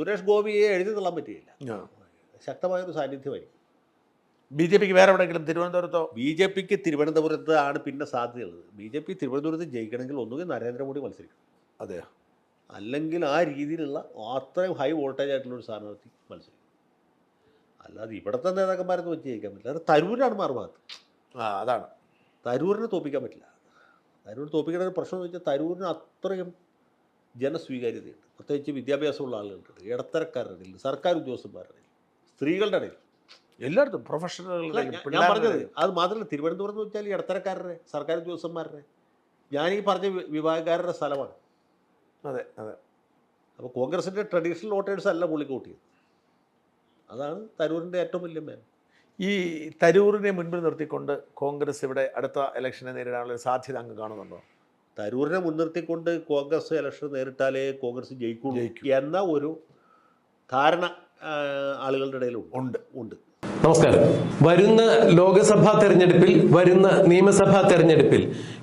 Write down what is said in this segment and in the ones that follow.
സുരേഷ് ഗോപിയെ എഴുതി തള്ളാൻ പറ്റുകയില്ല ശക്തമായൊരു സാന്നിധ്യമായിരിക്കും ബി ജെ പിക്ക് വേറെ എവിടെയെങ്കിലും തിരുവനന്തപുരത്തോ? ബി ജെ പിക്ക് തിരുവനന്തപുരത്ത് ആണ് പിന്നെ സാധ്യതയുള്ളത്. ബി ജെ പി തിരുവനന്തപുരത്ത് ജയിക്കണമെങ്കിൽ ഒന്നുകിൽ നരേന്ദ്രമോദി മത്സരിക്കും അതെ അല്ലെങ്കിൽ ആ രീതിയിലുള്ള അത്രയും ഹൈ വോൾട്ടേജ് ആയിട്ടുള്ള ഒരു സ്ഥാനാർത്ഥി മത്സരിക്കും അല്ലാതെ ഇവിടുത്തെ നേതാക്കന്മാരെന്ന് വെച്ച് ജയിക്കാൻ പറ്റില്ല. അത് തരൂരാണ് മാറുഭാഗത്ത്. ആ അതാണ്. തരൂരിനെ തോപ്പിക്കാൻ പറ്റില്ല. തരൂർ തോപ്പിക്കേണ്ട ഒരു പ്രശ്നം എന്ന് വെച്ചാൽ തരൂരിന് അത്രയും ജനസ്വീകാര്യതയുണ്ട്. പ്രത്യേകിച്ച് വിദ്യാഭ്യാസമുള്ള ആളുകളുണ്ട്. ഇടത്തരക്കാരുടെ ഇടയിൽ സർക്കാർ ഉദ്യോഗസ്ഥന്മാരുടെ ഇടയിൽ സ്ത്രീകളുടെ ഇടയിൽ. എല്ലായിടത്തും പ്രൊഫഷണലുകളുടെ ഞാൻ- പറഞ്ഞത് അത് മാത്രമല്ല തിരുവനന്തപുരം എന്ന് വെച്ചാൽ ഇടത്തരക്കാരുടെ സർക്കാർ ഉദ്യോഗസ്ഥന്മാരുടെ. ഞാൻ ഈ പറഞ്ഞ വിഭാഗക്കാരുടെ സ്ഥലമാണ്. അതെ അതെ. അപ്പോൾ കോൺഗ്രസിന്റെ ട്രഡീഷണൽ വോട്ടേഴ്സ് അല്ല പുള്ളിക്ക് വോട്ട് അതാണ് തരൂരിന്റെ ഏറ്റവും വലിയ മേൻ ഈ തരൂരിനെ മുൻപിൽ നിർത്തിക്കൊണ്ട് കോൺഗ്രസ് ഇവിടെ അടുത്ത ഇലക്ഷനെ നേരിടാനുള്ള സാധ്യത അങ്ങ് കാണുന്നുണ്ടോ? തരൂരിനെ മുൻനിർത്തിക്കൊണ്ട് കോൺഗ്രസ് ഇലക്ഷൻ നേരിട്ടാലേ കോൺഗ്രസ് ജയിക്കുള്ളൂ ജയിക്കൂ. എന്ന ഒരു ധാരണ ആളുകളുടെ ഇടയിൽ ഉണ്ട്. ഉണ്ട്. നമസ്കാരം. വരുന്ന ലോക്സഭാ തെരഞ്ഞെടുപ്പിൽ വരുന്ന നിയമസഭാ തെരഞ്ഞെടുപ്പിൽ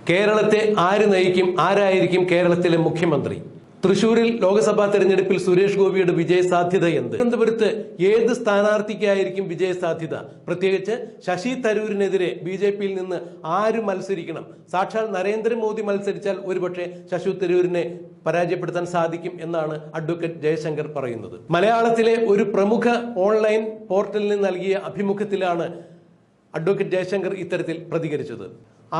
കേരളത്തെ ആര് നയിക്കും ആരായിരിക്കും കേരളത്തിലെ മുഖ്യമന്ത്രി? തൃശൂരിൽ ലോക്സഭാ തെരഞ്ഞെടുപ്പിൽ സുരേഷ് ഗോപിയുടെ വിജയ സാധ്യത എന്ത്? തിരുവനന്തപുരത്ത് ഏത് സ്ഥാനാർത്ഥിക്കായിരിക്കും വിജയ സാധ്യത പ്രത്യേകിച്ച് ശശി തരൂരിനെതിരെ ബി ജെ പിയിൽ നിന്ന് ആര് മത്സരിക്കണം? സാക്ഷാൽ നരേന്ദ്രമോദി മത്സരിച്ചാൽ ഒരുപക്ഷെ ശശി തരൂരിനെ പരാജയപ്പെടുത്താൻ സാധിക്കും എന്നാണ് അഡ്വക്കേറ്റ് ജയശങ്കർ പറയുന്നത്. മലയാളത്തിലെ ഒരു പ്രമുഖ ഓൺലൈൻ പോർട്ടലിന് നൽകിയ അഭിമുഖത്തിലാണ് അഡ്വക്കേറ്റ് ജയശങ്കർ ഇത്തരത്തിൽ പ്രതികരിച്ചത്.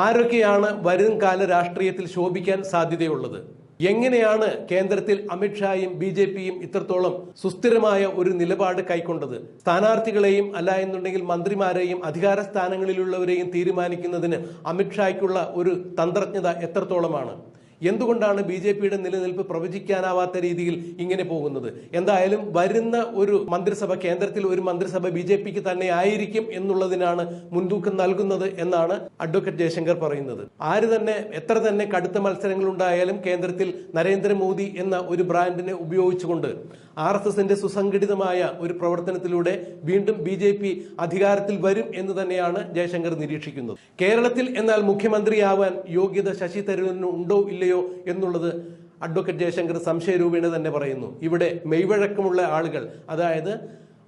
ആരൊക്കെയാണ് വരും കാല രാഷ്ട്രീയത്തിൽ ശോഭിക്കാൻ സാധ്യതയുള്ളത്? എങ്ങനെയാണ് കേന്ദ്രത്തിൽ അമിത്ഷായും ബി ജെ പിയും ഇത്രത്തോളം സുസ്ഥിരമായ ഒരു നിലപാട് കൈക്കൊണ്ടത്? സ്ഥാനാർത്ഥികളെയും അല്ല എന്നുണ്ടെങ്കിൽ മന്ത്രിമാരെയും അധികാര സ്ഥാനങ്ങളിലുള്ളവരെയും തീരുമാനിക്കുന്നതിന് അമിത്ഷായ്ക്കുള്ള ഒരു തന്ത്രജ്ഞത എത്രത്തോളമാണ്? എന്തുകൊണ്ടാണ് ബി ജെ പിയുടെ നിലനിൽപ്പ് പ്രവചിക്കാനാവാത്ത രീതിയിൽ ഇങ്ങനെ പോകുന്നത്? എന്തായാലും വരുന്ന ഒരു മന്ത്രിസഭ കേന്ദ്രത്തിൽ ഒരു മന്ത്രിസഭ ബി ജെ പിക്ക് തന്നെ ആയിരിക്കും എന്നുള്ളതിനാണ് മുൻതൂക്കം നൽകുന്നത് എന്നാണ് അഡ്വക്കേറ്റ് ജയശങ്കർ പറയുന്നത്. ആര് തന്നെ എത്ര തന്നെ കടുത്ത മത്സരങ്ങൾ ഉണ്ടായാലും കേന്ദ്രത്തിൽ നരേന്ദ്രമോദി എന്ന ഒരു ബ്രാൻഡിനെ ഉപയോഗിച്ചുകൊണ്ട് ആർ എസ് എസിന്റെ സുസംഘടിതമായ ഒരു പ്രവർത്തനത്തിലൂടെ വീണ്ടും ബി ജെ പി അധികാരത്തിൽ വരും എന്ന് തന്നെയാണ് ജയശങ്കർ നിരീക്ഷിക്കുന്നത്. കേരളത്തിൽ എന്നാൽ മുഖ്യമന്ത്രിയാവാൻ യോഗ്യത ശശി തരൂരിന് ഉണ്ടോ ഇല്ലയോ എന്നുള്ളത് അഡ്വക്കേറ്റ് ജയശങ്കർ സംശയരൂപേണ തന്നെ പറയുന്നു. ഇവിടെ മെയ്വഴക്കമുള്ള ആളുകൾ അതായത്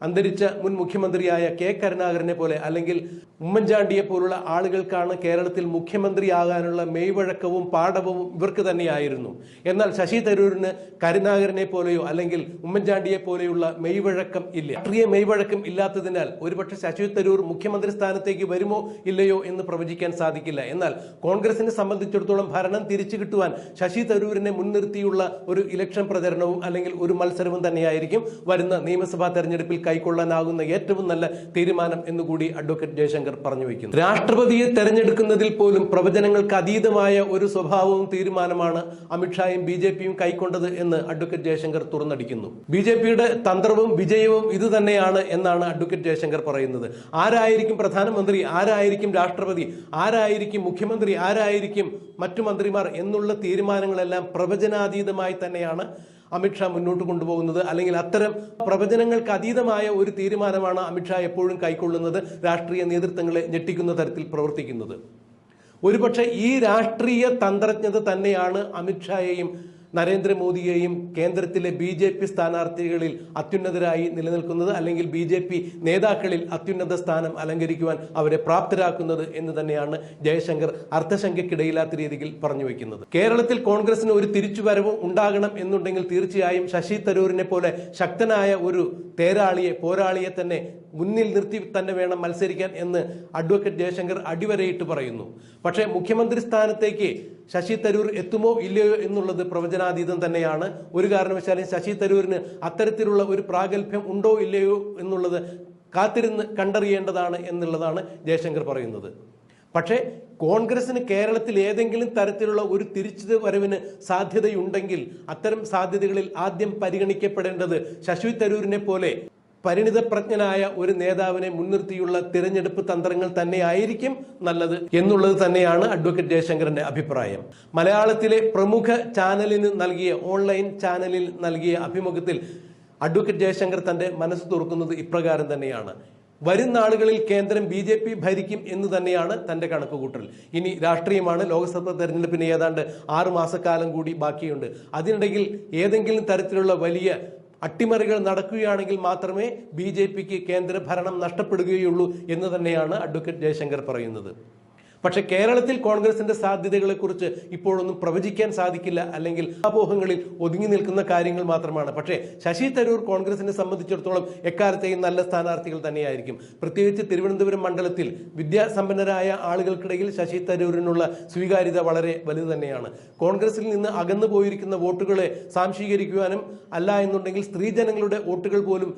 അന്തരിച്ച മുൻ മുഖ്യമന്ത്രിയായ കെ കരുണാകരനെ പോലെ അല്ലെങ്കിൽ ഉമ്മൻചാണ്ടിയെ പോലുള്ള ആളുകൾക്കാണ് കേരളത്തിൽ മുഖ്യമന്ത്രിയാകാനുള്ള മെയ്വഴക്കവും പാഠവും ഇവർക്ക് തന്നെയായിരുന്നു. എന്നാൽ ശശി തരൂരിന് കരുണാകരനെ പോലെയോ അല്ലെങ്കിൽ ഉമ്മൻചാണ്ടിയെ പോലെയുള്ള മെയ്വഴക്കം ഇല്ല. രാഷ്ട്രീയ മെയ്വഴക്കം ഇല്ലാത്തതിനാൽ ഒരുപക്ഷെ ശശി തരൂർ മുഖ്യമന്ത്രി സ്ഥാനത്തേക്ക് വരുമോ ഇല്ലയോ എന്ന് പ്രവചിക്കാൻ സാധിക്കില്ല. എന്നാൽ കോൺഗ്രസിനെ സംബന്ധിച്ചിടത്തോളം ഭരണം തിരിച്ചു കിട്ടുവാൻ ശശി തരൂരിനെ മുൻനിർത്തിയുള്ള ഒരു ഇലക്ഷൻ പ്രചരണവും അല്ലെങ്കിൽ ഒരു മത്സരവും തന്നെയായിരിക്കും വരുന്ന നിയമസഭാ തെരഞ്ഞെടുപ്പിൽ കൈക്കൊള്ളാനാകുന്ന ഏറ്റവും നല്ല തീരുമാനം എന്നുകൂടി അഡ്വക്കേറ്റ് ജയശങ്കർ പറഞ്ഞു വയ്ക്കുന്നു. രാഷ്ട്രപതിയെ തെരഞ്ഞെടുക്കുന്നതിൽ പോലും പ്രവചനങ്ങൾക്ക് അതീതമായ ഒരു സ്വഭാവവും തീരുമാനമാണ് അമിത്ഷായും ബി ജെ പിയും കൈക്കൊണ്ടത് എന്ന് അഡ്വക്കേറ്റ് ജയശങ്കർ തുറന്നടിക്കുന്നു. ബി ജെ പിയുടെ തന്ത്രവും വിജയവും ഇത് തന്നെയാണ് എന്നാണ് അഡ്വക്കേറ്റ് ജയശങ്കർ പറയുന്നത്. ആരായിരിക്കും പ്രധാനമന്ത്രി? ആരായിരിക്കും രാഷ്ട്രപതി? ആരായിരിക്കും മുഖ്യമന്ത്രി? ആരായിരിക്കും മറ്റു മന്ത്രിമാർ? എന്നുള്ള തീരുമാനങ്ങളെല്ലാം പ്രവചനാതീതമായി തന്നെയാണ് അമിത്ഷാ മുന്നോട്ട് കൊണ്ടുപോകുന്നത് അല്ലെങ്കിൽ അത്തരം പ്രവചനങ്ങൾക്ക് അതീതമായ ഒരു തീരുമാനമാണ് അമിത്ഷാ എപ്പോഴും കൈക്കൊള്ളുന്നത് രാഷ്ട്രീയ നേതൃത്വങ്ങളെ ഞെട്ടിക്കുന്ന തരത്തിൽ പ്രവർത്തിക്കുന്നത്. ഒരുപക്ഷെ ഈ രാഷ്ട്രീയ തന്ത്രജ്ഞത തന്നെയാണ് അമിത്ഷായെയും നരേന്ദ്രമോദിയെയും കേന്ദ്രത്തിലെ ബി ജെ പി സ്ഥാനാർത്ഥികളിൽ അത്യുന്നതരായി നിലനിൽക്കുന്നത് അല്ലെങ്കിൽ ബി ജെ പി നേതാക്കളിൽ അത്യുന്നത സ്ഥാനം അലങ്കരിക്കുവാൻ അവരെ പ്രാപ്തരാക്കുന്നത് എന്ന് തന്നെയാണ് ജയശങ്കർ അർത്ഥശങ്കയ്ക്കിടയില്ലാത്ത രീതിയിൽ പറഞ്ഞു വയ്ക്കുന്നത് കേരളത്തിൽ കോൺഗ്രസിന് ഒരു തിരിച്ചുവരവും ഉണ്ടാകണം എന്നുണ്ടെങ്കിൽ തീർച്ചയായും ശശി തരൂരിനെ പോലെ ശക്തനായ ഒരു തേരാളിയെ പോരാളിയെ തന്നെ മുന്നിൽ നിർത്തി തന്നെ വേണം മത്സരിക്കാൻ എന്ന് അഡ്വക്കേറ്റ് ജയശങ്കർ അടിവരയിട്ട് പറയുന്നു. പക്ഷേ മുഖ്യമന്ത്രി സ്ഥാനത്തേക്ക് ശശി തരൂർ എത്തുമോ ഇല്ലയോ എന്നുള്ളത് പ്രവചനാതീതം തന്നെയാണ്. ഒരു കാരണവശാലും ശശി തരൂരിന് അത്തരത്തിലുള്ള ഒരു പ്രാഗൽഭ്യം ഉണ്ടോ ഇല്ലയോ എന്നുള്ളത് കാത്തിരുന്ന് കണ്ടറിയേണ്ടതാണ് എന്നുള്ളതാണ് ജയശങ്കർ പറയുന്നത്. പക്ഷേ കോൺഗ്രസിന് കേരളത്തിൽ ഏതെങ്കിലും തരത്തിലുള്ള ഒരു തിരിച്ചു വരവിന് സാധ്യതയുണ്ടെങ്കിൽ അത്തരം സാധ്യതകളിൽ ആദ്യം പരിഗണിക്കപ്പെടേണ്ടത് ശശി തരൂരിനെ പോലെ പരിണിതപ്രജ്ഞനായ ഒരു നേതാവിനെ മുൻനിർത്തിയുള്ള തിരഞ്ഞെടുപ്പ് തന്ത്രങ്ങൾ തന്നെയായിരിക്കും നല്ലത് എന്നുള്ളത് തന്നെയാണ് അഡ്വക്കേറ്റ് ജയശങ്കറിന്റെ അഭിപ്രായം. മലയാളത്തിലെ പ്രമുഖ ചാനലിന് നൽകിയ ഓൺലൈൻ ചാനലിൽ നൽകിയ അഭിമുഖത്തിൽ അഡ്വക്കേറ്റ് ജയശങ്കർ തന്റെ മനസ്സ് തുറക്കുന്നത് ഇപ്രകാരം തന്നെയാണ്. വരും നാളുകളിൽ കേന്ദ്രം ബി ജെ പി ഭരിക്കും എന്ന് തന്നെയാണ് തന്റെ കണക്കുകൂട്ടൽ. ഇനി രാഷ്ട്രീയമാണ് ലോക്സഭാ തെരഞ്ഞെടുപ്പിന് ഏതാണ്ട് ആറു മാസക്കാലം കൂടി ബാക്കിയുണ്ട്. അതിനിടയിൽ ഏതെങ്കിലും തരത്തിലുള്ള വലിയ അട്ടിമറികൾ നടക്കുകയാണെങ്കിൽ മാത്രമേ ബി ജെ പിക്ക് കേന്ദ്രഭരണം നഷ്ടപ്പെടുകയുള്ളൂ എന്ന് തന്നെയാണ് അഡ്വക്കേറ്റ് ജയശങ്കർ പറയുന്നത്. പക്ഷേ കേരളത്തിൽ കോൺഗ്രസിന്റെ സാധ്യതകളെക്കുറിച്ച് ഇപ്പോഴൊന്നും പ്രവചിക്കാൻ സാധിക്കില്ല അല്ലെങ്കിൽ അപോഹങ്ങളിൽ ഒതുങ്ങി നിൽക്കുന്ന കാര്യങ്ങൾ മാത്രമാണ്. പക്ഷേ ശശി തരൂർ കോൺഗ്രസിനെ സംബന്ധിച്ചിടത്തോളം എക്കാലത്തെയും നല്ല സ്ഥാനാർത്ഥികൾ തന്നെയായിരിക്കും. പ്രത്യേകിച്ച് തിരുവനന്തപുരം മണ്ഡലത്തിൽ വിദ്യാസമ്പന്നരായ ആളുകൾക്കിടയിൽ ശശി തരൂരിനുള്ള സ്വീകാര്യത വളരെ വലുത് തന്നെയാണ്. കോൺഗ്രസിൽ നിന്ന് അകന്നു പോയിരിക്കുന്ന വോട്ടുകളെ സാംശീകരിക്കുവാനും അല്ല എന്നുണ്ടെങ്കിൽ സ്ത്രീജനങ്ങളുടെ വോട്ടുകൾ പോലും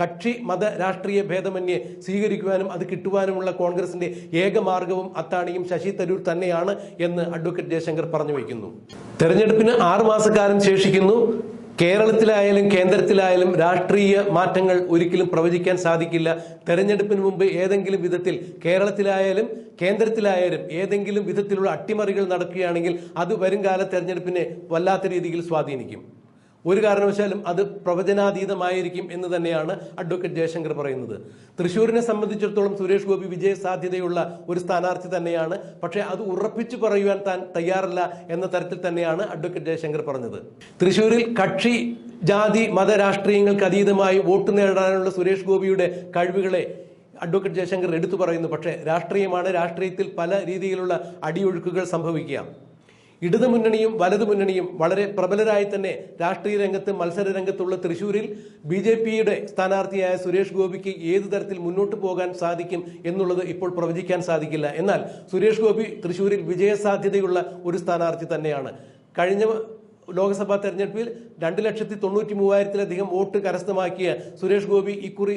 കക്ഷി മത രാഷ്ട്രീയ ഭേദമന്യേ സ്വീകരിക്കുവാനും അത് കിട്ടുവാനുമുള്ള കോൺഗ്രസിന്റെ ഏക മാർഗവും അത്താണിയും ശശി തരൂർ തന്നെയാണ് എന്ന് അഡ്വക്കേറ്റ് ജയശങ്കർ പറഞ്ഞു വയ്ക്കുന്നു. തെരഞ്ഞെടുപ്പിന് ആറു മാസക്കാലം ശേഷിക്കുന്നു. കേരളത്തിലായാലും കേന്ദ്രത്തിലായാലും രാഷ്ട്രീയ മാറ്റങ്ങൾ ഒരിക്കലും പ്രവചിക്കാൻ സാധിക്കില്ല. തെരഞ്ഞെടുപ്പിന് മുമ്പ് ഏതെങ്കിലും വിധത്തിൽ കേരളത്തിലായാലും കേന്ദ്രത്തിലായാലും ഏതെങ്കിലും വിധത്തിലുള്ള അട്ടിമറികൾ നടക്കുകയാണെങ്കിൽ അത് വരും കാല തെരഞ്ഞെടുപ്പിനെ വല്ലാത്ത രീതിയിൽ സ്വാധീനിക്കും. ഒരു കാരണവശാലും അത് പ്രവചനാതീതമായിരിക്കും എന്ന് തന്നെയാണ് അഡ്വക്കേറ്റ് ജയശങ്കർ പറയുന്നത്. തൃശ്ശൂരിനെ സംബന്ധിച്ചിടത്തോളം സുരേഷ് ഗോപി വിജയ സാധ്യതയുള്ള ഒരു സ്ഥാനാർത്ഥി തന്നെയാണ്. പക്ഷേ അത് ഉറപ്പിച്ചു പറയുവാൻ താൻ തയ്യാറല്ല എന്ന തരത്തിൽ തന്നെയാണ് അഡ്വക്കേറ്റ് ജയശങ്കർ പറഞ്ഞത്. തൃശ്ശൂരിൽ കക്ഷി ജാതി മത രാഷ്ട്രീയങ്ങൾക്ക് അതീതമായി വോട്ട് നേടാനുള്ള സുരേഷ് ഗോപിയുടെ കഴിവുകളെ അഡ്വക്കേറ്റ് ജയശങ്കർ എടുത്തു പറയുന്നു. പക്ഷേ രാഷ്ട്രീയമാണ്. രാഷ്ട്രീയത്തിൽ പല രീതിയിലുള്ള അടിയൊഴുക്കുകൾ സംഭവിക്കുക ഇടതു മുന്നണിയും വലതു മുന്നണിയും വളരെ പ്രബലരായി തന്നെ രാഷ്ട്രീയ രംഗത്ത് മത്സര രംഗത്തുള്ള തൃശൂരിൽ ബി ജെ പിയുടെ സ്ഥാനാർത്ഥിയായ സുരേഷ് ഗോപിക്ക് ഏത് തരത്തിൽ മുന്നോട്ട് പോകാൻ സാധിക്കും എന്നുള്ളത് ഇപ്പോൾ പ്രവചിക്കാൻ സാധിക്കില്ല. എന്നാൽ സുരേഷ് ഗോപി തൃശൂരിൽ വിജയസാധ്യതയുള്ള ഒരു സ്ഥാനാർത്ഥി തന്നെയാണ്. കഴിഞ്ഞ ലോക്സഭാ തെരഞ്ഞെടുപ്പിൽ രണ്ട് ലക്ഷത്തി തൊണ്ണൂറ്റി മൂവായിരത്തിലധികം വോട്ട് കരസ്ഥമാക്കിയ സുരേഷ് ഗോപി ഇക്കുറി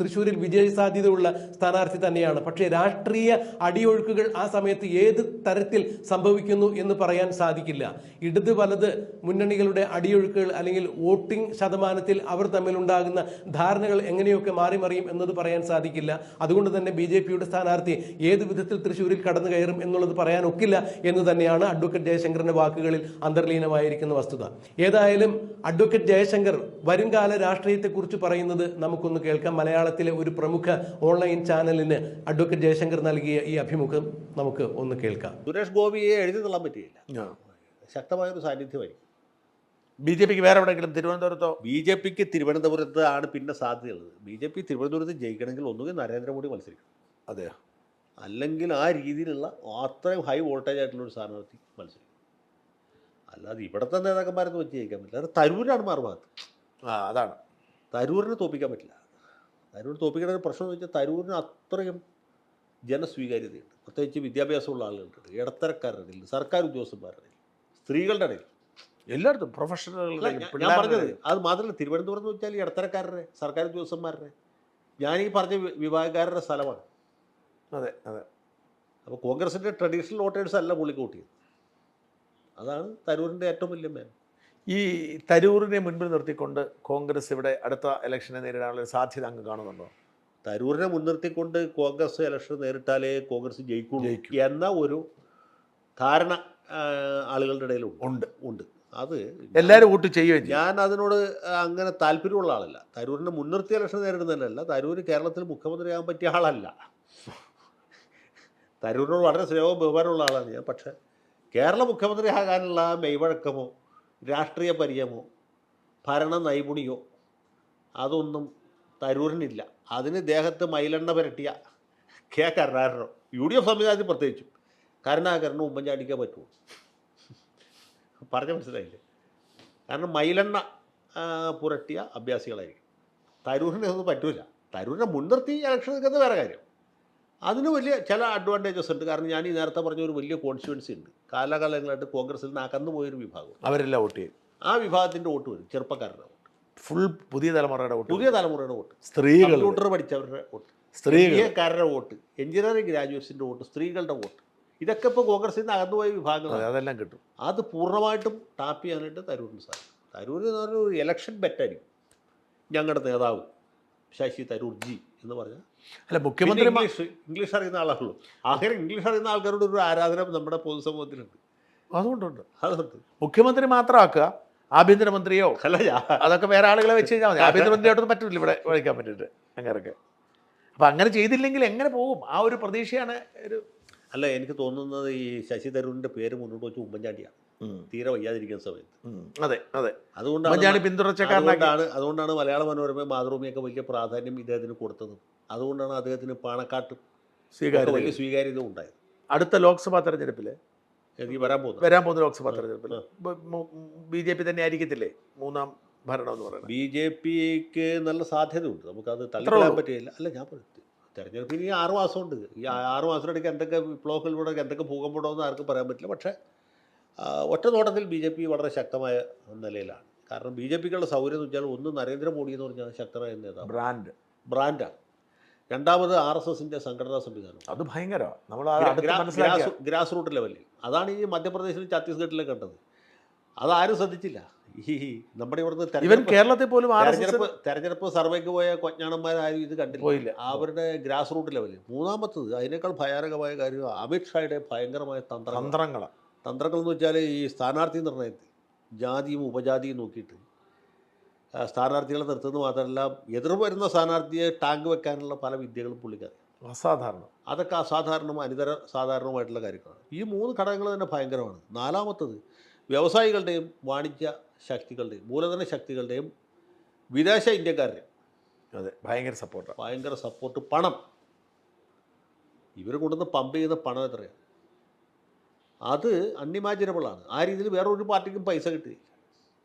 തൃശ്ശൂരിൽ വിജയ സാധ്യതയുള്ള സ്ഥാനാർത്ഥി തന്നെയാണ്. പക്ഷേ രാഷ്ട്രീയ അടിയൊഴുക്കുകൾ ആ സമയത്ത് ഏത് തരത്തിൽ സംഭവിക്കുന്നു എന്ന് പറയാൻ സാധിക്കില്ല. ഇടത് വലത് മുന്നണികളുടെ അടിയൊഴുക്കുകൾ അല്ലെങ്കിൽ വോട്ടിംഗ് ശതമാനത്തിൽ അവർ തമ്മിലുണ്ടാകുന്ന ധാരണകൾ എങ്ങനെയൊക്കെ മാറി മറിയും എന്നത് പറയാൻ സാധിക്കില്ല. അതുകൊണ്ട് തന്നെ ബി ജെ പിയുടെ സ്ഥാനാർത്ഥി ഏത് വിധത്തിൽ തൃശ്ശൂരിൽ കടന്നു കയറും എന്നുള്ളത് പറയാൻ ഒക്കില്ല എന്ന് തന്നെയാണ് അഡ്വക്കേറ്റ് ജയശങ്കറിന്റെ വാക്കുകളിൽ അന്തർലീനമായിരിക്കുന്ന വസ്തുത. ഏതായാലും അഡ്വക്കേറ്റ് ജയശങ്കർ വരുംകാല രാഷ്ട്രീയത്തെക്കുറിച്ച് പറയുന്നത് നമുക്കൊന്ന് കേൾക്കാം. മലയാളത്തിലെ ഒരു പ്രമുഖ ഓൺലൈൻ ചാനലിന് അഡ്വക്കേറ്റ് ജയശങ്കർ നൽകിയ ഈ അഭിമുഖം നമുക്ക് ഒന്ന് കേൾക്കാം. സുരേഷ് ഗോപിയെ എഴുതി തള്ളാൻ ശക്തമായ ശക്തമായൊരു സാന്നിധ്യമായിരിക്കും ബി ജെ പിക്ക് വേറെ എവിടെയെങ്കിലും തിരുവനന്തപുരത്തോ? ബി ജെ പിക്ക് തിരുവനന്തപുരത്ത് ആണ് പിന്നെ സാധ്യതയുള്ളത്. ബി ജെ പി തിരുവനന്തപുരത്ത് ജയിക്കണമെങ്കിൽ ഒന്നുകിൽ നരേന്ദ്രമോദി മത്സരിക്കും. അതെ അല്ലെങ്കിൽ ആ രീതിയിലുള്ള അത്രയും ഹൈ വോൾട്ടേജ് ആയിട്ടുള്ള ഒരു സ്ഥാനാർത്ഥി മത്സരിക്കും. അല്ലാതെ ഇവിടുത്തെ നേതാക്കന്മാരൊന്നും വെച്ച് ജയിക്കാൻ പറ്റില്ല. അത് തരൂരാണ് മാറുഭാഗത്ത് ആ അതാണ്. തരൂരിനെ തോപ്പിക്കാൻ പറ്റില്ല. തരൂർ തോപ്പിക്കേണ്ട ഒരു പ്രശ്നം എന്ന് വെച്ചാൽ തരൂരിന് അത്രയും ജനസ്വീകാര്യതയുണ്ട്. പ്രത്യേകിച്ച് വിദ്യാഭ്യാസമുള്ള ആളുകളുണ്ട് ഇടത്തരക്കാരുടെ ഇടയിൽ സർക്കാർ ഉദ്യോഗസ്ഥന്മാരുടെ ഇടയിൽ സ്ത്രീകളുടെ ഇടയിൽ. എല്ലായിടത്തും പ്രൊഫഷണലുകളുടെ ഞാൻ- പറഞ്ഞത് അത് മാത്രമല്ല തിരുവനന്തപുരം എന്ന് വെച്ചാൽ ഈ ഇടത്തരക്കാരുടെ സർക്കാർ ഉദ്യോഗസ്ഥന്മാരുടെ. ഞാൻ ഈ പറഞ്ഞ വിഭാഗക്കാരുടെ സ്ഥലമാണ്. അതെ അതെ. അപ്പോൾ കോൺഗ്രസിന്റെ ട്രഡീഷണൽ വോട്ടേഴ്സ് അല്ല പുള്ളിക്കൂട്ടിയത് അതാണ് തരൂരിന്റെ ഏറ്റവും വലിയ മേൻ. ഈ തരൂറിനെ മുൻപിൽ നിർത്തിക്കൊണ്ട് കോൺഗ്രസ് ഇവിടെ അടുത്ത ഇലക്ഷനെ നേരിടാനുള്ള സാധ്യത അങ്ങ് കാണുന്നുണ്ടോ? തരൂരിനെ മുൻനിർത്തിക്കൊണ്ട് കോൺഗ്രസ് ഇലക്ഷൻ നേരിട്ടാലേ കോൺഗ്രസ് ജയിക്കുള്ളൂ ജയിക്കൂ. എന്ന ഒരു ധാരണ ആളുകളുടെ ഇടയിൽ ഉണ്ട്. ഉണ്ട്. അത് എല്ലാവരും വോട്ട് ചെയ്യുകയും ഞാൻ അതിനോട് അങ്ങനെ താല്പര്യമുള്ള ആളല്ല. തരൂരിനെ മുൻനിർത്തി ഇലക്ഷൻ നേരിടുന്നതല്ല. തരൂർ കേരളത്തിൽ മുഖ്യമന്ത്രിയാകാൻ പറ്റിയ ആളല്ല. തരൂരിനോട് വളരെ സ്നേഹവും ബഹുമാനമുള്ള ആളാണ് ഞാൻ. പക്ഷേ കേരള മുഖ്യമന്ത്രി ആകാനുള്ള മെയ്വഴക്കമോ രാഷ്ട്രീയ പരിചയമോ ഭരണ നൈപുണിയോ അതൊന്നും തരൂരിനില്ല. അതിന് ദേഹത്ത് മൈലെണ്ണ പുരട്ടിയ കെ കരുണാകരനോ. യു ഡി എഫ് സംവിധാനത്തിൽ പ്രത്യേകിച്ചും. കരുണാകരനും ഉമ്മൻചാണ്ടിക്കേ പറ്റുമോ പറഞ്ഞ മനസ്സിലായില്ലേ? കാരണം മൈലെണ്ണ പുരട്ടിയ അഭ്യാസികളായിരിക്കും. തരൂരിന് അതൊന്നും പറ്റൂല. തരൂരിനെ മുൻനിർത്തി ഇലക്ഷൻ നിൽക്കുന്നത് വേറെ കാര്യം. അതിന് വലിയ ചില അഡ്വാന്റേജസ് ഉണ്ട്. കാരണം ഞാൻ ഈ നേരത്തെ പറഞ്ഞ ഒരു വലിയ കോൺസ്റ്റുവൻസി ഉണ്ട്. കാലകാലങ്ങളായിട്ട് കോൺഗ്രസിൽ നിന്ന് അകന്നു പോയൊരു വിഭാഗം. അവരെല്ലാം വോട്ട് ചെയ്യും. ആ വിഭാഗത്തിന്റെ വോട്ട് വരും. ചെറുപ്പക്കാരുടെ വോട്ട്. ഫുൾ പുതിയ തലമുറയുടെ വോട്ട് പുതിയ തലമുറയുടെ വോട്ട്. സ്ത്രീകൾ കമ്പ്യൂട്ടർ പഠിച്ചവരുടെ വോട്ട്. സ്ത്രീകാരുടെ വോട്ട്. എഞ്ചിനീയറിംഗ് ഗ്രാജുവേറ്റ്സിന്റെ വോട്ട്. സ്ത്രീകളുടെ വോട്ട്. ഇതൊക്കെ ഇപ്പോൾ കോൺഗ്രസിൽ നിന്ന് അകന്നുപോയ വിഭാഗങ്ങളാണ്. അതെ, അതെല്ലാം കിട്ടും. അത് പൂർണമായിട്ടും ടാപ്പ് ചെയ്യാനായിട്ട് തരൂരിന് സാധിക്കും. തരൂർ എന്ന് പറഞ്ഞ ഒരു ഇലക്ഷൻ ബെറ്റായിരിക്കും ഞങ്ങളുടെ നേതാവ് ശശി തരൂർ ജി. എന്ന് പറഞ്ഞാൽ അല്ല മുഖ്യമന്ത്രി ഇംഗ്ലീഷ് ഇംഗ്ലീഷ് അറിയുന്ന ആളാണല്ലോ. അങ്ങനെ ഇംഗ്ലീഷ് അറിയുന്ന ആൾക്കാരോട് ഒരു ആരാധന നമ്മുടെ പൊതുസമൂഹത്തിലുണ്ട് അതുകൊണ്ടുണ്ട്. അതുകൊണ്ട്. മുഖ്യമന്ത്രി മാത്രമാക്കുക? ആഭ്യന്തരമന്ത്രിയോ? അല്ല അതൊക്കെ വേറെ ആളുകളെ വെച്ച് കഴിഞ്ഞാൽ മതി. ആഭ്യന്തരമന്ത്രിയായിട്ടൊന്നും പറ്റില്ല ഇവിടെ വഴിക്കാൻ പറ്റിയിട്ട് അങ്ങനെയൊക്കെ. അപ്പം അങ്ങനെ ചെയ്തില്ലെങ്കിൽ എങ്ങനെ പോകും? ആ ഒരു പ്രതീക്ഷയാണ് ഒരു അല്ല എനിക്ക് തോന്നുന്നത് ഈ ശശി തരൂരിന്റെ പേര് മുന്നോട്ട് വെച്ച് ഉമ്മൻചാണ്ടിയാണ്. തീരെ വയ്യാതിരിക്കുന്ന സമയത്ത്. അതെ അതെ. അതുകൊണ്ടാണ് ഉമ്മൻചാണ്ടി പിന്തുടർച്ചക്കാരനാക്കി അതുകൊണ്ടാണ് മലയാള മനോരമ മാതൃഭൂമിയൊക്കെ വലിയ പ്രാധാന്യം ഇദ്ദേഹത്തിന് കൊടുത്തത്. അതുകൊണ്ടാണ് അദ്ദേഹത്തിന് പാണക്കാട്ട് സ്വീകാര്യത സ്വീകാര്യത ഉണ്ടായത്. അടുത്ത ലോക്സഭാ തെരഞ്ഞെടുപ്പിൽ എനിക്ക് വരാൻ പോകുന്നത് വരാൻ പോകുന്ന ലോക്സഭാ തെരഞ്ഞെടുപ്പിൽ. ബി ജെ പി തന്നെ ആയിരിക്കത്തില്ലേ? മൂന്നാം ഭരണം എന്ന് പറയുന്നത്. ബി ജെ പിക്ക് നല്ല സാധ്യതയുണ്ട്. നമുക്കത് അത് തള്ളിക്കളയാൻ പറ്റില്ല. അല്ല ഞാൻ പറഞ്ഞു തെരഞ്ഞെടുപ്പിന് ഈ ആറ് മാസമുണ്ട്. ഈ ആറ് മാസത്തിനിടയ്ക്ക് എന്തൊക്കെ വിപ്ലവങ്ങളിലൂടെ എന്തൊക്കെ ഭൂകമ്പുണ്ടോയെന്ന് ആർക്കും പറയാൻ പറ്റില്ല. പക്ഷേ ഒറ്റ നോട്ടത്തിൽ ബി ജെ പി വളരെ ശക്തമായ നിലയിലാണ്. കാരണം ബി ജെ പിക്കുള്ള സൗകര്യം എന്ന് വെച്ചാൽ ഒന്ന് നരേന്ദ്രമോദി എന്ന് പറഞ്ഞാൽ ശക്തനായ നേതാവ്. ബ്രാൻഡ്. ബ്രാൻഡാണ് രണ്ടാമത് ആർ എസ് എസിന്റെ സംഘടനാ സംവിധാനം. അത് ഭയങ്കരമാണ് നമ്മൾ ഗ്രാസ് റൂട്ട് ലെവലിൽ. അതാണ് ഈ മധ്യപ്രദേശിലും ഛത്തീസ്ഗഡിലും കണ്ടത്. അതാരും ശ്രദ്ധിച്ചില്ല. ഈ നമ്മുടെ ഇവിടുന്ന് ഇവൻ കേരളത്തിൽ പോലും തെരഞ്ഞെടുപ്പ് തെരഞ്ഞെടുപ്പ് സർവേക്ക് പോയ കൊഞ്ഞാണന്മാരാരും ഇത് കണ്ടില്ല. അവരുടെ ഗ്രാസ് റൂട്ട് ലെവലിൽ. മൂന്നാമത്തത് അതിനേക്കാൾ ഭയാനകമായ കാര്യം അമിത്ഷായുടെ ഭയങ്കരമായ തന്ത്ര തന്ത്രങ്ങളാണ്. തന്ത്രങ്ങൾ എന്ന് വെച്ചാൽ ഈ സ്ഥാനാർത്ഥി നിർണയത്തിൽ ജാതിയും ഉപജാതിയും നോക്കിയിട്ട് സ്ഥാനാർത്ഥികളെ നിർത്തുന്നത് മാത്രമല്ല എതിർ വരുന്ന സ്ഥാനാർത്ഥിയെ ടാങ്ക് വെക്കാനുള്ള പല വിദ്യകളും പുള്ളിക്കറിയാം. അസാധാരണം. അതൊക്കെ അസാധാരണവും അനിതര സാധാരണവുമായിട്ടുള്ള കാര്യങ്ങളാണ്. ഈ മൂന്ന് ഘടകങ്ങൾ തന്നെ ഭയങ്കരമാണ്. നാലാമത്തത് വ്യവസായികളുടെയും വാണിജ്യ ശക്തികളുടെയും മൂലധന ശക്തികളുടെയും വിദേശ ഇന്ത്യക്കാരുടെയും അതെ ഭയങ്കര സപ്പോർട്ടാണ് ഭയങ്കര സപ്പോർട്ട് പണം. ഇവർ കൊണ്ടുവന്ന് പമ്പ് ചെയ്യുന്ന പണം എത്രയാണ് അത് അൺഇമാജിനബിളാണ് ആ രീതിയിൽ വേറെ ഒരു പാർട്ടിക്കും പൈസ കിട്ടിയില്ല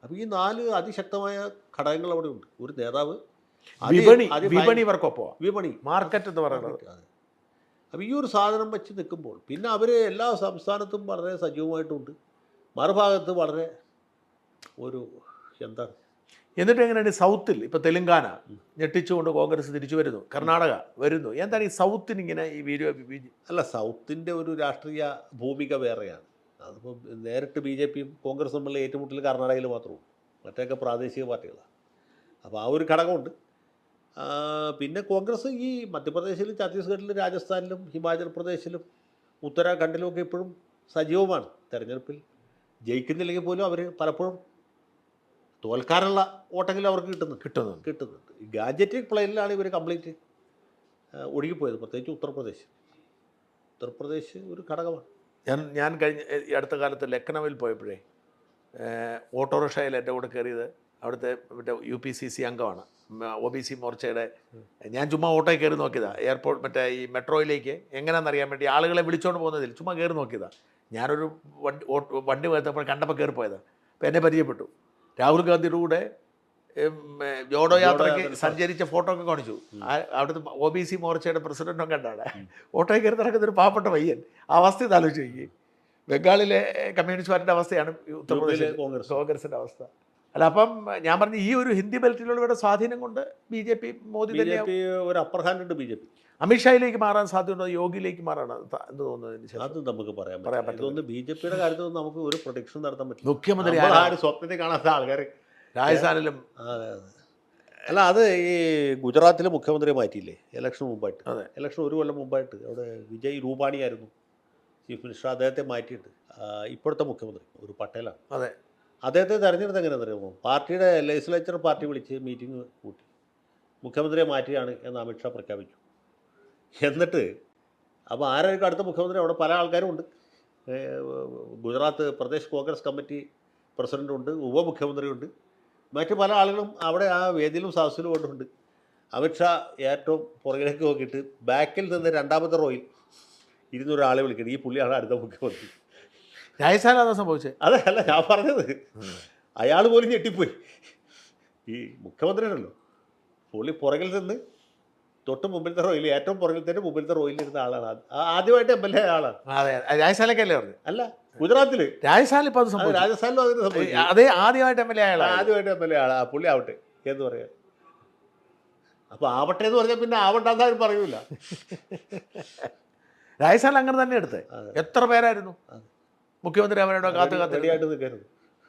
അപ്പോൾ ഈ നാല് അതിശക്തമായ ഘടകങ്ങൾ അവിടെ ഉണ്ട്. ഒരു നേതാവ് വിപണി വിപണി മാർക്കറ്റ് എന്ന് പറയുന്നത്. അപ്പോൾ ഈ ഒരു സാധനം വെച്ച് നിൽക്കുമ്പോൾ പിന്നെ അവർ എല്ലാ സംസ്ഥാനത്തും വളരെ സജീവമായിട്ടുണ്ട്. മറുഭാഗത്ത് വളരെ ഒരു എന്താണ് എന്നിട്ട് എങ്ങനെയാണ് സൗത്തിൽ ഇപ്പൊ തെലുങ്കാന ഞെട്ടിച്ചുകൊണ്ട് കോൺഗ്രസ് തിരിച്ചു വരുന്നു. കർണാടക വരുന്നു. എന്താണ് ഈ സൗത്തിന് ഇങ്ങനെ ഈ വീഡിയോ അല്ല സൗത്തിന്റെ ഒരു രാഷ്ട്രീയ ഭൂമിക വേറെയാണ്. അതിപ്പോൾ നേരിട്ട് ബി ജെ പിയും കോൺഗ്രസും തമ്മിലുള്ള ഏറ്റുമുട്ടൽ കർണാടകയിൽ മാത്രമേ ഉള്ളൂ. മറ്റൊക്കെ പ്രാദേശിക പാർട്ടികളാണ്. അപ്പോൾ ആ ഒരു ഘടകമുണ്ട്. പിന്നെ കോൺഗ്രസ് ഈ മധ്യപ്രദേശിലും ഛത്തീസ്ഗഡിലും രാജസ്ഥാനിലും ഹിമാചൽ പ്രദേശിലും ഉത്തരാഖണ്ഡിലും ഒക്കെ ഇപ്പോഴും സജീവമാണ് തെരഞ്ഞെടുപ്പിൽ. ജയിക്കുന്നില്ലെങ്കിൽ പോലും അവർ പലപ്പോഴും തോൽക്കാനുള്ള ഓട്ടെങ്കിലും അവർക്ക് കിട്ടുന്നു. കിട്ടുന്നു. കിട്ടുന്നുണ്ട് ഈ ഗാഡ്ജറ്റിക് പ്ലെയിനിലാണ് ഇവർ കംപ്ലീറ്റ് ഒഴുകിപ്പോയത് പ്രത്യേകിച്ച് ഉത്തർപ്രദേശ്. ഉത്തർപ്രദേശ് ഒരു ഘടകമാണ്. ഞാൻ ഞാൻ കഴിഞ്ഞ ഈ അടുത്ത കാലത്ത് ലക്നൌവിൽ പോയപ്പോഴേ ഓട്ടോറിക്ഷയിൽ എന്റെ കൂടെ കയറിയത് അവിടുത്തെ മറ്റേ യു പി സി സി അംഗമാണ്. ഒ ബി സി മോർച്ചയുടെ ഞാൻ ചുമ്മാ ഓട്ടോയിൽ കയറി നോക്കിയതാ. എയർപോർട്ട് മറ്റേ ഈ മെട്രോയിലേക്ക് എങ്ങനെയാണെന്നറിയാൻ വേണ്ടി ആളുകളെ വിളിച്ചുകൊണ്ട് പോകുന്നതിൽ ചുമ്മാ കയറി നോക്കിയതാണ് ഞാനൊരു വണ്ടി വണ്ടി പോയപ്പോൾ കണ്ടപ്പോൾ കയറി പോയതാ അപ്പോൾ എന്നെ പരിചയപ്പെട്ടു. രാഹുൽ ഗാന്ധിയുടെ കൂടെ ജോഡോ യാത്രയ്ക്ക് യാത്ര. സഞ്ചരിച്ച ഫോട്ടോ ഒക്കെ കാണിച്ചു. അവിടുത്തെ ഒ ബി സി മോർച്ചയുടെ പ്രസിഡന്റും കണ്ടാണ്. ഓട്ടോയിൽ കയറി നടക്കുന്ന ഒരു പാവപ്പെട്ട പയ്യൻ. ആ അവസ്ഥ ഇത് ആലോചിച്ച് നോക്കി ബംഗാളിലെ കമ്മ്യൂണിസ്റ്റ് പാർട്ടിയുടെ അവസ്ഥയാണ് ഉത്തർപ്രദേശിലെ കോൺഗ്രസിന്റെ അവസ്ഥ. അല്ല അപ്പം ഞാൻ പറഞ്ഞു ഈ ഒരു ഹിന്ദി ബെൽറ്റിലുള്ളവരുടെ സ്വാധീനം കൊണ്ട് ബി ജെ പി മോദി തന്നെ ഒരു അപ്പർ ഹാൻഡ് ഉണ്ട് ബി ജെ പി. അമിത്ഷായിലേക്ക് മാറാൻ സാധ്യതയുണ്ടോ? യോഗിയിലേക്ക് മാറാണ് എന്ത് തോന്നുന്നു ഇതിന് ശേഷം? അത് നമുക്ക് പറയാൻ പറയാൻ പറ്റും ബി ജെ പിയുടെ കാര്യത്തിൽ നമുക്ക് ഒരു പ്രൊഡിക്ഷൻ നടത്താൻ പറ്റും മുഖ്യമന്ത്രി സ്വപ്നത്തെ കാണാത്ത ആൾക്കാർ രാജസ്ഥാനിലും. അല്ല അത് ഈ ഗുജറാത്തിലെ മുഖ്യമന്ത്രിയെ മാറ്റിയില്ലേ? ഇലക്ഷൻ മുമ്പായിട്ട്. അതെ. ഇലക്ഷൻ ഒരു കൊല്ലം മുമ്പായിട്ട്. അവിടെ വിജയ് രൂപാണിയായിരുന്നു. ചീഫ് മിനിസ്റ്റർ അദ്ദേഹത്തെ മാറ്റിയിട്ട്. ഇപ്പോഴത്തെ മുഖ്യമന്ത്രി ഒരു പട്ടേലാണ്. അതെ. അദ്ദേഹത്തെ തെരഞ്ഞെടുത്ത് എങ്ങനെയാണെന്ന് അറിയാമോ പാർട്ടിയുടെ ലെജിസ്ലേച്ചർ പാർട്ടി വിളിച്ച് മീറ്റിംഗ് കൂട്ടി. മുഖ്യമന്ത്രിയെ മാറ്റിയാണ് എന്ന് അമിത്ഷാ പ്രഖ്യാപിച്ചു. എന്നിട്ട് അപ്പോൾ ആരായിരിക്കും അടുത്ത മുഖ്യമന്ത്രി? അവിടെ പല ആൾക്കാരും ഉണ്ട്. ഗുജറാത്ത് പ്രദേശ് കോൺഗ്രസ് കമ്മിറ്റി പ്രസിഡന്റുണ്ട് ഉപമുഖ്യമന്ത്രിയുണ്ട് മറ്റ് പല ആളുകളും അവിടെ ആ വേദിയിലും സദസ്സിലും കൊണ്ടുണ്ട് അമിത്ഷാ ഏറ്റവും പുറകിലേക്ക് നോക്കിയിട്ട് ബാക്കിൽ നിന്ന് രണ്ടാമത്തെ റോയിൽ ഇരുന്നൊരാളെ വിളിക്കണം ഈ പുള്ളിയാണ് അടുത്ത മുഖ്യമന്ത്രി. അതാ സംഭവിച്ചത് അതെ അല്ല ഞാൻ പറഞ്ഞത്. അയാൾ പോലും ഞെട്ടിപ്പോയി. ഈ മുഖ്യമന്ത്രിയാണല്ലോ. പുള്ളി പുറകിൽ നിന്ന് തൊട്ട് മുമ്പിലത്തെ റോയിൽ ഏറ്റവും പുറകിൽ തന്നെ മുമ്പിലത്തെ റോയിൽ ഇരുന്ന ആളാണ്. ആദ്യമായിട്ട് എം എൽ എ ആളാണ്. അതെ രാജസ്ഥാനിലൊക്കെ അല്ലേ പറഞ്ഞു? അല്ല ഗുജറാത്തിൽ രാജസ്ഥാനിൽ ഇപ്പൊ അത് സംഭവിച്ചു. രാജസ്ഥാനിലും അതിന് സംഭവിച്ചു. അതേ ആദ്യമായിട്ട് എം എൽ എ ആളാണ്. ആദ്യമായിട്ട് എം എൽ എ ആളാണ് പുള്ളി ആവട്ടെ എന്ന് പറയാം. അപ്പൊ ആവട്ടെ എന്ന് പറഞ്ഞാൽ പിന്നെ ആവണ്ടെന്ന് ആരും പറയൂല. രാജസ്ഥാനിൽ അങ്ങനെ തന്നെ എടുത്തേ. എത്ര പേരായിരുന്നു. മുഖ്യമന്ത്രി അവരുടെ കാത്തു കാത്തു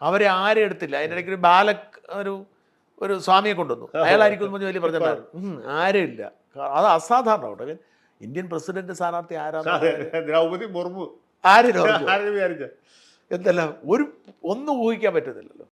അവരെ ആരും എടുത്തില്ല. അതിന്റെ ഇടയ്ക്ക് ഒരു ബാലക് ഒരു ഒരു സ്വാമിയെ കൊണ്ടുവന്നു. അയാളായിരിക്കും വലിയ പ്രചരണം ആരും ഇല്ല. അത് അസാധാരണ കേട്ടോ ഇന്ത്യൻ പ്രസിഡന്റ് സ്ഥാനാർത്ഥി ആരാ ദ്രൗപദി മുർമു. ആരും എന്തെല്ലാം? ഒരു ഒന്നും ഊഹിക്കാൻ പറ്റുന്നില്ലല്ലോ.